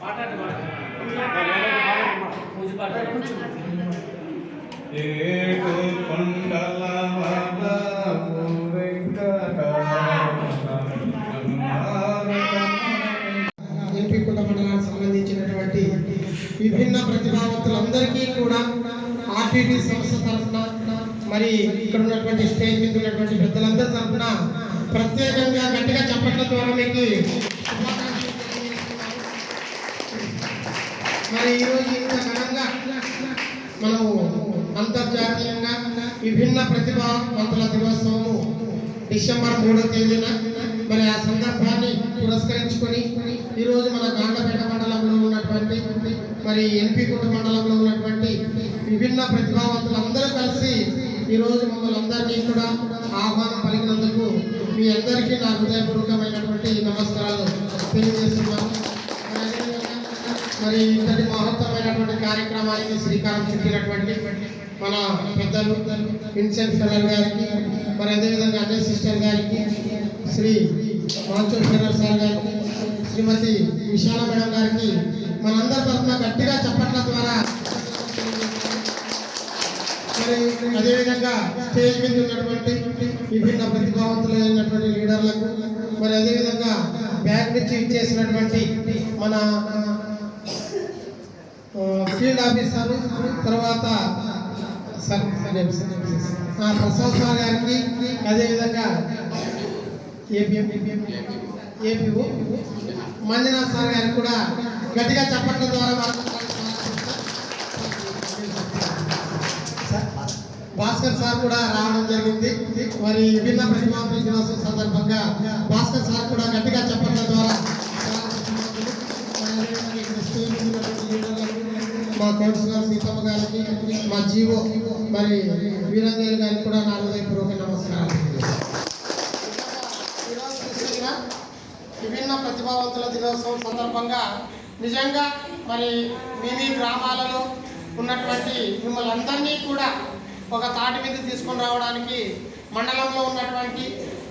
పాట పాడండి ఒకటి ఏడు కొండల వద ఎంపీకుంట సంబంధించినటువంటి విభిన్న ప్రతిభావంతులందరికీ కూడా ఆర్టీటీ సంస్థ తరఫున మరి ఇక్కడ ఉన్నటువంటి స్టేజ్ మీద ఉన్నటువంటి పెద్దలందరి తరఫున ప్రత్యేకంగా గట్టిగా చెప్పట్ల ద్వారా మీకు మరి ఈరోజు ఇంత ఘనంగా మనము అంతర్జాతీయంగా విభిన్న ప్రతిభావంతుల దినోత్సవము డిసెంబర్ మూడో తేదీన మరి ఆ సందర్భాన్ని పురస్కరించుకొని ఈరోజు మన గాండపేట మండలంలో ఉన్నటువంటి మరి ఎన్పికుంట మండలంలో ఉన్నటువంటి విభిన్న ప్రతిభావంతులందరూ కలిసి ఈరోజు మమ్మల్ని అందరినీ కూడా ఆహ్వానం పలికినందుకు మీ అందరికీ నా హృదయపూర్వకమైనటువంటి నమస్కారాలు తెలియజేస్తున్నాను. మరి మరి ఇంతటి మహత్తరమైనటువంటి కార్యక్రమానికి శ్రీకారం చుట్టినటువంటి మన పెద్దలు ఇన్సెంట్ ఫెరర్ గారికి మరి అదేవిధంగా అన్నయ్య సిస్టర్ గారికి శ్రీ మాంచో ఫెరర్ సార్ గారికి శ్రీమతి విశాల మేడం గారికి మనందరి తరఫున గట్టిగా చప్పట్ల ద్వారా మరి అదేవిధంగా స్టేజ్ మీద ఉన్నటువంటి విభిన్న ప్రతిభావంతులైనటువంటి లీడర్లకు మరి అదేవిధంగా బ్యాగ్ నుంచి ఇచ్చేసినటువంటి మన ఫీల్డ్ ఆఫీసర్ తర్వాత ప్రసాద్ సార్ గారికి అదేవిధంగా ఏపీ ఏపీఓ మంజునాథ్ సార్ గారికి కూడా గట్టిగా చప్పట్ల ద్వారా భాస్కర్ సార్ కూడా రావడం జరిగింది. మరి విభిన్న ప్రతిభావంతుల దినోత్సవం సందర్భంగా భాస్కర్ సార్ కూడా గట్టిగా చెప్పడం ద్వారా మా కౌన్సిలర్ సీతమ్మ గారికి మా జీవో మరి వీరంజన్ గారికి కూడా నా హృదయపూర్వక నమస్కారాలు ఈరోజు విభిన్న ప్రతిభావంతుల దినోత్సవం సందర్భంగా నిజంగా మరి మీ మీ గ్రామాలలో ఉన్నటువంటి మిమ్మల్ని అందరినీ కూడా ఒక తాటి మీద తీసుకొని రావడానికి మండలంలో ఉన్నటువంటి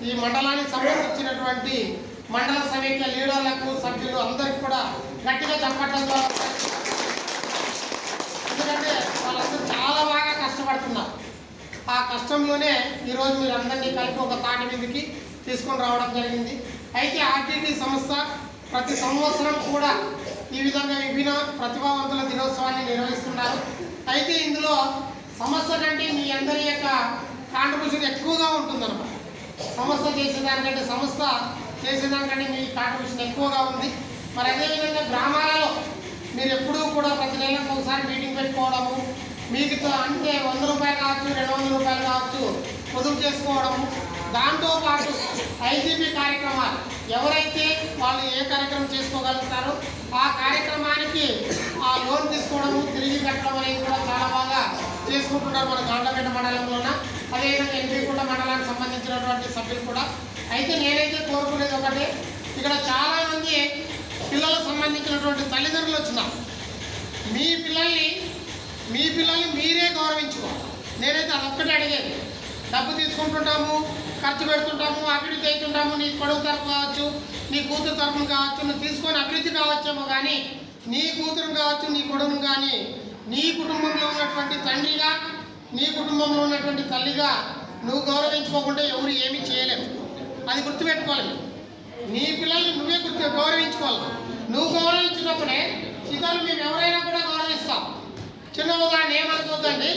ఈ మండలానికి సంబంధించినటువంటి మండల సమైక్య లీడర్లకు సభ్యులు అందరికీ కూడా గట్టిగా చెప్పడం ద్వారా ఎందుకంటే వాళ్ళందరూ చాలా బాగా కష్టపడుతున్నారు. ఆ కష్టంలోనే ఈరోజు మీరు అందరినీ కలిపి ఒక తాటి మీదకి తీసుకొని రావడం జరిగింది. అయితే ఆర్టీటీ సంస్థ ప్రతి సంవత్సరం కూడా ఈ విధంగా విభిన్న ప్రతిభావంతుల దినోత్సవాన్ని నిర్వహిస్తున్నారు. అయితే ఇందులో సంస్థ కంటే మీ అందరి యొక్క కాంట్రిబ్యూషన్ ఎక్కువగా ఉంటుందన్నమాట. సంస్థ చేసేదానికంటే సంస్థ చేసేదానికంటే మీ కాంట్రిబ్యూషన్ ఎక్కువగా ఉంది. మరి అదేవిధంగా గ్రామాలలో మీరు ఎప్పుడూ కూడా ప్రతి నెలకు ఒకసారి మీటింగ్ పెట్టుకోవడము మీకు అంటే వంద రూపాయలు కావచ్చు రెండు వందల రూపాయలు కావచ్చు పొదుపు చేసుకోవడము. దాంతో పాటు ఐజీపీ కార్యక్రమాలు ఎవరైతే వాళ్ళు ఏ కార్యక్రమం చేసుకోగలుగుతారో ఆ కార్యక్రమానికి ఆ లోన్ తీసుకోవడము తిరిగి కట్టడం అనేది కూడా చాలా బాగా చేసుకుంటున్నారు మన గాండ్లపేట మండలంలోన అదేవిధంగా ఎన్పికుంట మండలానికి సంబంధించినటువంటి సభ్యులు కూడా. అయితే నేనైతే కోరుకునేది ఒకటి. ఇక్కడ చాలామంది పిల్లలకు సంబంధించినటువంటి తల్లిదండ్రులు వచ్చినారు. మీ పిల్లల్ని మీ పిల్లల్ని మీరే గౌరవించుకోవాలి. నేనైతే అదొక్కటే అడిగేది. డబ్బు తీసుకుంటుంటాము ఖర్చు పెడుతుంటాము అభివృద్ధి అవుతుంటాము నీ కొడుకు తరపు కావచ్చు నీ కూతురు తరపున కావచ్చు నువ్వు తీసుకొని అభివృద్ధి కావచ్చేమో కానీ నీ కూతురు కావచ్చు నీ కొడుకును కానీ నీ కుటుంబంలో ఉన్నటువంటి తండ్రిగా నీ కుటుంబంలో ఉన్నటువంటి తల్లిగా నువ్వు గౌరవించుకోకుండా ఎవరు ఏమీ చేయలేవు అది గుర్తుపెట్టుకోవాలి నీ పిల్లల్ని నువ్వే గుర్తు గౌరవించుకోవాలి. నువ్వు గౌరవించినప్పుడే ఇతరులు మేము ఎవరైనా కూడా గౌరవిస్తాం. చిన్న ఉదాహరణ ఏమనుకోద్దండి?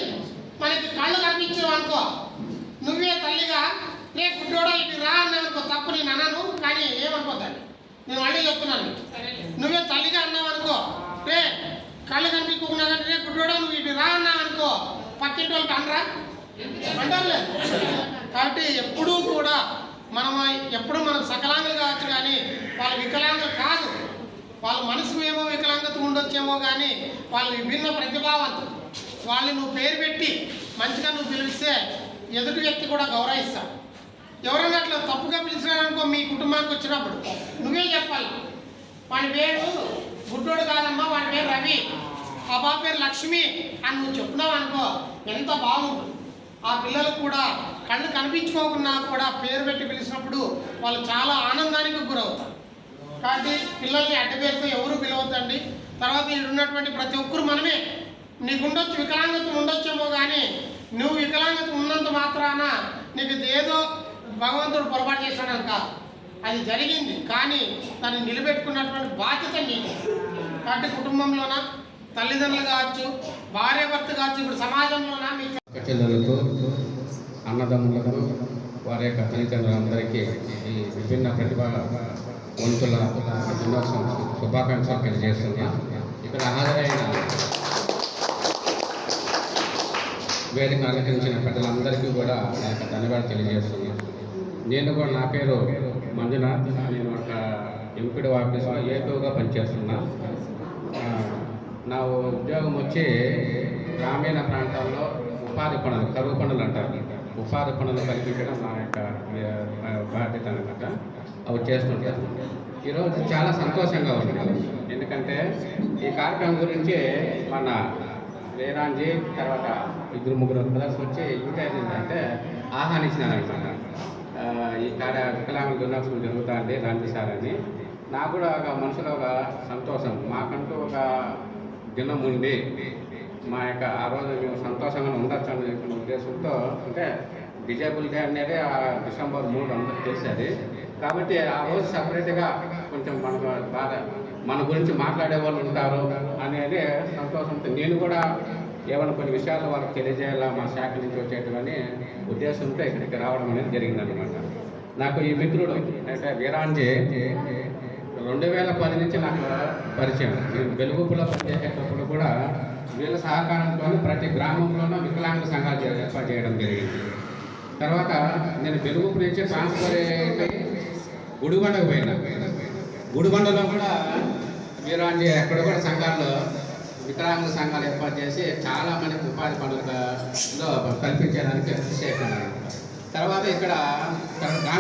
మనకి కళ్ళు కనిపించవు అనుకో. నువ్వే తల్లిగా రే గుడ్డోడా ఇటు రా అన్నావనుకో తప్పు నేను అన్నాను కానీ ఏమనుకోద్దండి? నేను మళ్ళీ చెప్తున్నాను నువ్వే తల్లిగా అన్నావు అనుకో. రే కళ్ళు కనిపించకుండా కానీ రే గుడ్డోడా నువ్వు ఇటు రా అన్నావు అనుకో. పక్కింటి వాళ్ళకి అనరా? అంటారు కాబట్టి ఎప్పుడూ కూడా మనం ఎప్పుడు మనం సకలాంగులు కావచ్చు కానీ వాళ్ళు వికలాంగులు కాదు. వాళ్ళ మనసుకు ఏమో వికలాంగత ఉండొచ్చేమో కానీ వాళ్ళు విభిన్న ప్రతిభావంతులు. వాళ్ళని నువ్వు పేరు పెట్టి మంచిగా నువ్వు పిలిస్తే ఎదుటి వ్యక్తి కూడా గౌరవిస్తాడు. ఎవరైనా అట్లా తప్పుగా పిలిచినారనుకో మీ కుటుంబానికి వచ్చినప్పుడు నువ్వే చెప్పాలి. వాడి పేరు గుడ్డోడు కాదమ్మా పేరు రవి ఆ పేరు లక్ష్మి అని నువ్వు చెప్తున్నావు అనుకో ఎంత బాగుంటుంది. ఆ పిల్లలకు కూడా కళ్ళు కనిపించుకోకున్నా కూడా పేరు పెట్టి పిలిచినప్పుడు వాళ్ళు చాలా ఆనందానికి గురవుతారు. కాబట్టి పిల్లల్ని అడ్డ పేరుతో ఎవరు పిలవద్దండి. తర్వాత ఉన్నటువంటి ప్రతి ఒక్కరు మనమే. నీకు ఉండొచ్చు వికలాంగత ఉండొచ్చేమో కానీ నువ్వు వికలాంగత ఉన్నంత మాత్రాన నీకు ఏదో భగవంతుడు పొరపాటు చేశాడని కాదు. అది జరిగింది కానీ దాన్ని నిలబెట్టుకున్నటువంటి బాధ్యత నీకు కాబట్టి కుటుంబంలోన? తల్లిదండ్రులు కావచ్చు భార్య భర్త కావచ్చు ఇప్పుడు సమాజంలోన? మీ చెల్లెలకు అన్నదమ్ములకు వారి యొక్క తల్లిదండ్రులందరికీ ఈ విభిన్న ప్రతిభా వంతుల దినోత్సవం శుభాకాంక్షలు తెలియజేస్తున్నా ఇక్కడ హాజరైన వేదిక అలంకరించిన పెద్దలందరికీ కూడా నా యొక్క ధన్యవాదాలు తెలియజేస్తున్నాను. నేను కూడా నా పేరు మంజునాథ్. నేను ఒక ఎంపీడీ ఆఫీస్లో ఏపీగా పనిచేస్తున్నా. నా ఉద్యోగం వచ్చి గ్రామీణ ప్రాంతాల్లో ఉపాధి పనులు కరువు పనులు అంటారు. ఉపాధి పనులు కల్పించడం నా యొక్క బాధ్యత అనమాట అవి చేస్తుంటారు ఈరోజు చాలా సంతోషంగా ఉంది. ఎందుకంటే ఈ కార్యక్రమం గురించి మన వీరాంజీ తర్వాత ఇద్దరు ముగ్గురు బ్రదర్స్ వచ్చి ఇంకా ఏంటంటే ఆహ్వానించినారనమాట ఈ కార్య వికలాంగుల దినోత్సవం జరుగుతుంది రాంజీ సార్ అని. నాకు కూడా ఒక మనసులో ఒక సంతోషం. మాకంటూ ఒక దినం ఉంది మా యొక్క ఆ రోజు మేము సంతోషంగా ఉండొచ్చు అనే ఉద్దేశంతో అంటే డిజేబుల్ డే అనేది ఆ డిసెంబర్ మూడు అందరికి తెలిసేది కాబట్టి ఆ రోజు సపరేట్గా కొంచెం మనకు బాధ మన గురించి మాట్లాడే వాళ్ళు ఉంటారు అనేది సంతోషంతో నేను కూడా ఏమైనా కొన్ని విషయాలు వాళ్ళకి తెలియజేయాలా మా శాఖ నుంచి వచ్చేటువంటి ఉద్దేశంతో ఇక్కడికి రావడం అనేది జరిగిందనమాట నాకు ఈ మిత్రుడు అంటే వీరాంజీ రెండు వేల పది నుంచి నాకు పరిచయం. నేను వెలుగుపులో పనిచేసేటప్పుడు కూడా వీళ్ళ సహకారంతో ప్రతి గ్రామంలోనూ వికలాంగ సంఘాలు ఏర్పాటు చేయడం జరిగింది. తర్వాత నేను వెలుగుపు నుంచి ట్రాన్స్ఫర్ అయ్యి గుడిబండకు పోయినా. గుడిబండలో కూడా వీరాంజీ ఎక్కడ కూడా సంఘాల్లో వికలాంగ సంఘాలు ఏర్పాటు చేసి చాలా మందికి ఉపాధి పనులలో కల్పించడానికి కృషి తర్వాత ఇక్కడ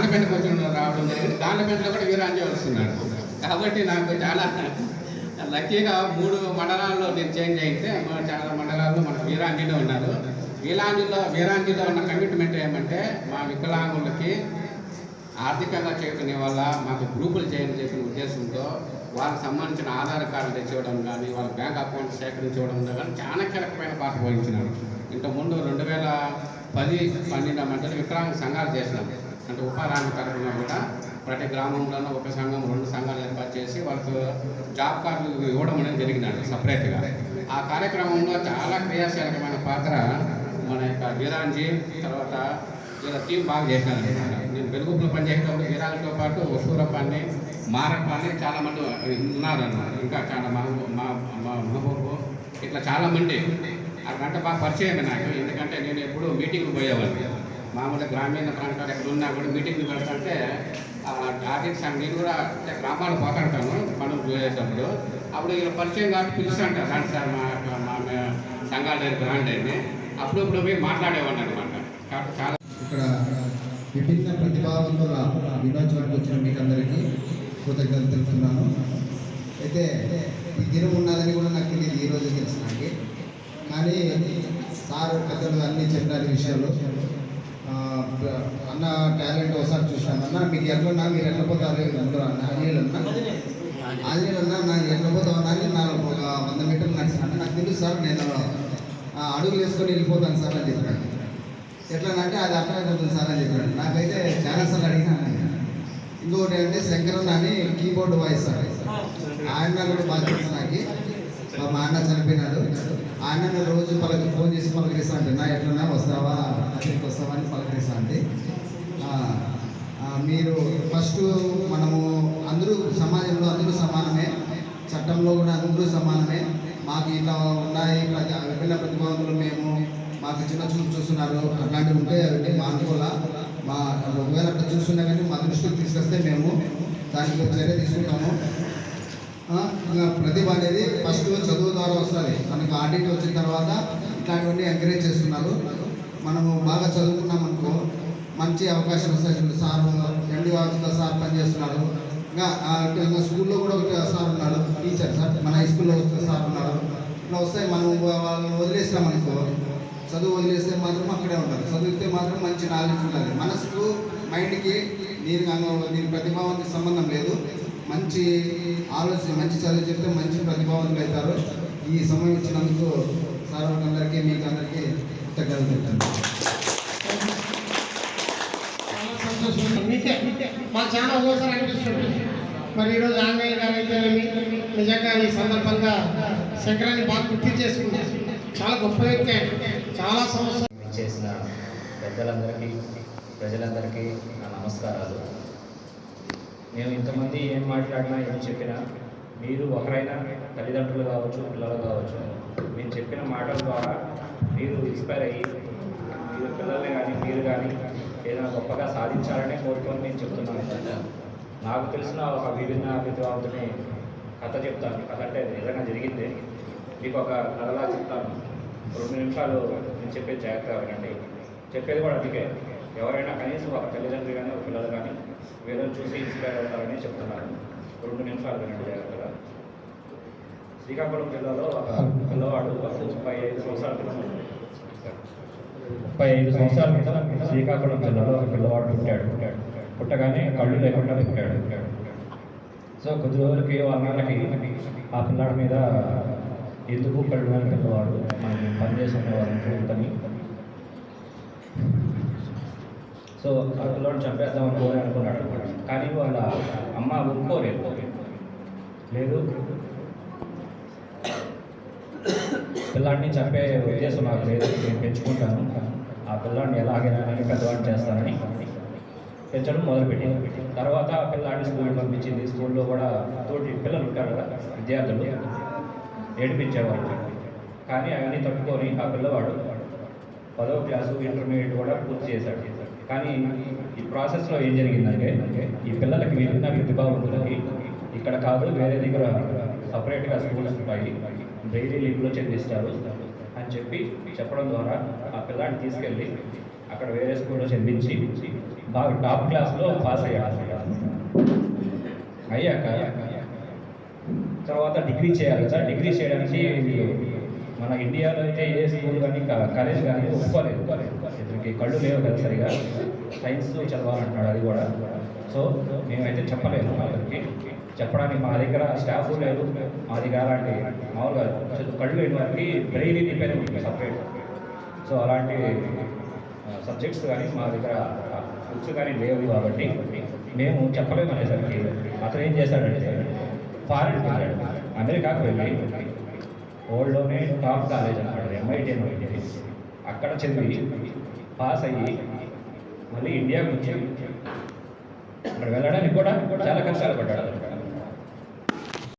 ఇక్కడ కొంచెం రావడం జరిగింది. గాండ్లపేటలో కూడా వీరాంజీ వస్తున్నాడు కాబట్టి నాకు చాలా లక్కీగా మూడు మండలాల్లో నేను చేంజ్ అయితే మా- చాలా మండలాల్లో మన వీరాంజీలో ఉన్నారు. వీరాంజీలో వీరాంజీలో ఉన్న కమిట్మెంట్ ఏమంటే మా వికలాంగులకి ఆర్థికంగా చేయటం వల్ల మాకు గ్రూపులు చేయని చేసిన ఉద్దేశంతో వాళ్ళకి సంబంధించిన ఆధార్ కార్డులు తెచ్చివ్వడం కానీ వాళ్ళ బ్యాంక్ అకౌంట్ సేకరించడం కానీ చాలా కీలకమైన పాత్ర వహించినారు ఇంతకుముందు రెండు వేల పది పన్నెండు మధ్యలో వికలాంగ సంఘాలు చేసినాం. అంటే ఉపాధి కార్యక్రమం కూడా ప్రతి గ్రామంలోనూ ఒక సంఘం రెండు సంఘాలు ఏర్పాటు చేసి వాళ్ళకు జాబ్ కార్డులు ఇవ్వడం అనేది జరిగిందండి సపరేట్గా. ఆ కార్యక్రమంలో చాలా క్రియాశీలకమైన పాత్ర మన యొక్క వీరాంజీ తర్వాత వీళ్ళ టీం బాగా చేసినారు నేను వెలుగుపులు పనిచేసేటప్పుడు వీరాలతో పాటు వసూరపాన్ని మారపాన్ని చాలా మంది ఉన్నారన్నమాట. ఇంకా చాలా మా మా మహబూబు ఇట్లా చాలా మంది బాగా పరిచయం నాకు. ఎందుకంటే నేను ఎప్పుడు మీటింగ్కి పోయేవాడిని. మామూలుగా గ్రామీణ ప్రాంతాలు ఎక్కడ ఉన్నా కూడా మీటింగ్కి పెడతాంటే ఆర్థిక అండ్ నేను కూడా గ్రామాలు పోతాంటాను పనులు చేసేటప్పుడు అప్పుడు ఇలా పరిచయం కాబట్టి పిలుస్తుంటారు రండి సార్ మా మా సంఘాల దగ్గర రండి అని. అప్పుడప్పుడు పోయి మాట్లాడేవాడిని అనమాట కాబట్టి చాలా ఇక్కడ విభిన్న ప్రతిభావంతుల దినోత్సవానికి వచ్చిన మీకు అందరికీ కృతజ్ఞతలు తెలుపుతున్నాను. అయితే ఈ దినం ఉన్నదని కూడా నాకు తెలియదు ఈ రోజు తెలుసు కానీ సార్ పెద్దలు అన్నీ చెప్పిన విషయాలు. అన్న టాలెంట్ ఒకసారి చూశాను అన్న మీకు ఎట్లున్నా మీరు ఎట్లా పోతారు అందరూ అన్న ఆంజనేయులన్నా ఆంజనేయులన్నా నాకు ఎట్లా పోతావు అని నాకు ఒక వంద మీటర్లు నడిచాను. నాకు తెలుసు సార్ నేను అడుగులు వేసుకొని వెళ్ళిపోతాను సార్ అని చెప్పాను ఎట్లా అంటే అది అర్థమైపోతుంది సార్ అని చెప్పాడు. నాకైతే చాలా సార్లు అడిగినాను నేను. ఇంకొకటి అంటే శంకరన్ అని కీబోర్డ్ వాయిస్ సార్ ఆయన కూడా బాగా తెలుసు నాకు. మా అన్న చనిపోయినాడు. ఆయన రోజు పలకి ఫోన్ చేసి పలకరిస్తా అంటే నా ఎట్లన్నా వస్తావా? అక్కడికి వస్తామని అని పలకరిస్తా అంటే మీరు ఫస్ట్ మనము అందరూ సమాజంలో అందరూ సమానమే చట్టంలో కూడా అందరూ సమానమే. మాకు ఇట్లా ఉన్నాయి విభిన్న ప్రతిభావంతులు మేము మాకు చిన్న చూపు చూస్తున్నారు అట్లాంటివి ఉంటాయి అవి మా అనుకోవాలా మా ఒకవేళ అట్లా చూస్తున్నా కానీ మా దృష్టికి తీసుకొస్తే మేము దానికి చర్య తీసుకుంటాము. ప్రతిభ అనేది ఫస్ట్ చదువు ద్వారా వస్తుంది. మనకు ఆడిట్ వచ్చిన తర్వాత ఇట్లాంటివన్నీ ఎంకరేజ్ చేస్తున్నారు. మనము బాగా చదువుకున్నాం అనుకో మంచి అవకాశం వస్తాయి సార్ ఎండి వాచ్లో సార్ పనిచేస్తున్నాడు. ఇంకా ఇంకా స్కూల్లో కూడా ఒక సార్ ఉన్నాడు టీచర్ సార్. మన హై స్కూల్లో ఒక సార్ ఉన్నాడు. ఇట్లా వస్తాయి మనం వాళ్ళని వదిలేసినాం అనుకో చదువు వదిలేస్తే మాత్రం అక్కడే ఉంటారు చదివితే మాత్రం మంచి నాలెడ్జ్ ఉంటుంది మనసుకు మైండ్కి నీరు దీని ప్రతిభావానికి సంబంధం లేదు. మంచి ఆలోచన మంచి చదువు చెప్తే మంచి ప్రతిభావంతులు అవుతారు ఈ సమయం ఇచ్చినందుకు సార్ అందరికీ మీకు అందరికీ చాలా సంతోషం మీకే చాలా అనిపిస్తుంది. మరి ఈరోజు ఆంజనేయ గారు అయితేనేమి నిజంగా ఈ సందర్భంగా శంకరాన్ని బాగా గుర్తు చేసుకుంటారు చాలా గొప్ప వ్యక్తి. చాలా సంవత్సరాలు. చేసిన పెద్దలందరికీ ప్రజలందరికీ నా నమస్కారాలు. నేను ఇంతమంది ఏం మాట్లాడినా ఏం చెప్పినా మీరు ఒకరైనా తల్లిదండ్రులు కావచ్చు పిల్లలు కావచ్చు మీరు చెప్పిన మాటల ద్వారా మీరు ఇన్స్పైర్ అయ్యి మీరు పిల్లల్ని కానీ మీరు కానీ ఏదైనా గొప్పగా సాధించాలనే కోరుకొని నేను చెప్తున్నాను. నాకు తెలిసిన ఒక విభిన్న విద్వాంతుని కథ చెప్తాను. కథ అంటే నిజంగా జరిగింది. మీకు ఒక కథలా చెప్తాను. రెండు నిమిషాలు నేను చెప్పేది జాగ్రత్తగా వినండి. చెప్పేది కూడా అందుకే. ఎవరైనా కనీసం ఒక తల్లిదండ్రులు కానీ ఒక పిల్లలు కానీ వీళ్ళని చూసి ఇన్స్పైర్ అవుతారని చెప్తున్నాను. రెండు నిమిషాలు వినండి జాగ్రత్తగా. శ్రీకాకుళం జిల్లాలో పిల్లవాడు ముప్పై ఐదు సంవత్సరాల క్రితం ముప్పై ఐదు సంవత్సరాల క్రితం శ్రీకాకుళం జిల్లాలో ఒక పిల్లవాడు పుట్టాడు. పుట్టగానే కళ్ళు లేకుండా పుట్టాడు. సో కొద్ది రోజులకి వాళ్ళ ఆ పిల్లాడి మీద ఎందుకు కళ్ళు అని పిల్లవాడు? మనం పనిచేసుకునే వాళ్ళని సో ఆ పిల్లవాడు చంపేద్దాం అనుకోని అనుకున్నాడు. కానీ వాళ్ళ అమ్మ ఒప్పుకోలేదు లేదు. పిల్లాడిని చంపే ఉద్దేశం నాకు లేదు. నేను పెంచుకుంటాను. ఆ పిల్లాడిని ఎలాగైనా నేను పెద్దవాడిని చేస్తానని పెంచడం మొదలుపెట్టింది తర్వాత ఆ పిల్లాడిని స్కూల్కి పంపించింది. స్కూల్లో కూడా తోటి పిల్లలు ఉంటారు కదా విద్యార్థులు ఏడిపించేవాడు కానీ అవన్నీ తట్టుకొని ఆ పిల్లవాడు పదవ క్లాసు ఇంటర్మీడియట్ కూడా పూర్తి చేశాడు. కానీ ఈ ప్రాసెస్లో ఏం జరిగిందంటే ఈ పిల్లలకి విభిన్న ప్రతిభావంతులకి ఇక్కడ కాదు వేరే దగ్గర సపరేట్గా స్కూల్స్ ఉంటాయి. డైలీ లీవ్లో చదివిస్తారు అని చెప్పి చెప్పడం ద్వారా ఆ పిల్లాడిని తీసుకెళ్ళి అక్కడ వేరే స్కూల్లో చదివించి బాగా టాప్ క్లాస్లో పాస్ అయ్యాడు అయ్యాక తర్వాత డిగ్రీ చేయాలి కదా డిగ్రీ చేయడానికి మన ఇండియాలో అయితే ఏ స్కూల్ కానీ కాలేజ్ కానీ ఒప్పుకోలేదు. ఇతనికి కళ్ళు లేవు కదా సరిగా. సైన్స్ చదవాలంటున్నాడు అది కూడా. సో మేమైతే చెప్పలేదు వాళ్ళకి. చెప్పడానికి మా దగ్గర స్టాఫ్ లేదు. మా దగ్గర మామూలుగా కళ్ళు లేని వారికి బ్రెయిన్ రిపేర్ ఉంటుంది సపరేట్ సో అలాంటి సబ్జెక్ట్స్ కానీ మా దగ్గర బుక్స్ కానీ లేవు కాబట్టి మేము చెప్పలేము అనేసరికి అతను ఏం చేశాడంటే ఫారెన్ వెళ్ళాడు. అమెరికాకు వెళ్ళి ఓల్డ్లోనే టాప్ కాలేజ్ అన్నాడు ఎంఐటి ఎంఐటి అక్కడ చదివి పాస్ అయ్యి మళ్ళీ ఇండియాకు వచ్చి అక్కడ వెళ్ళడానికి కూడా చాలా కష్టాలు పడ్డాడు.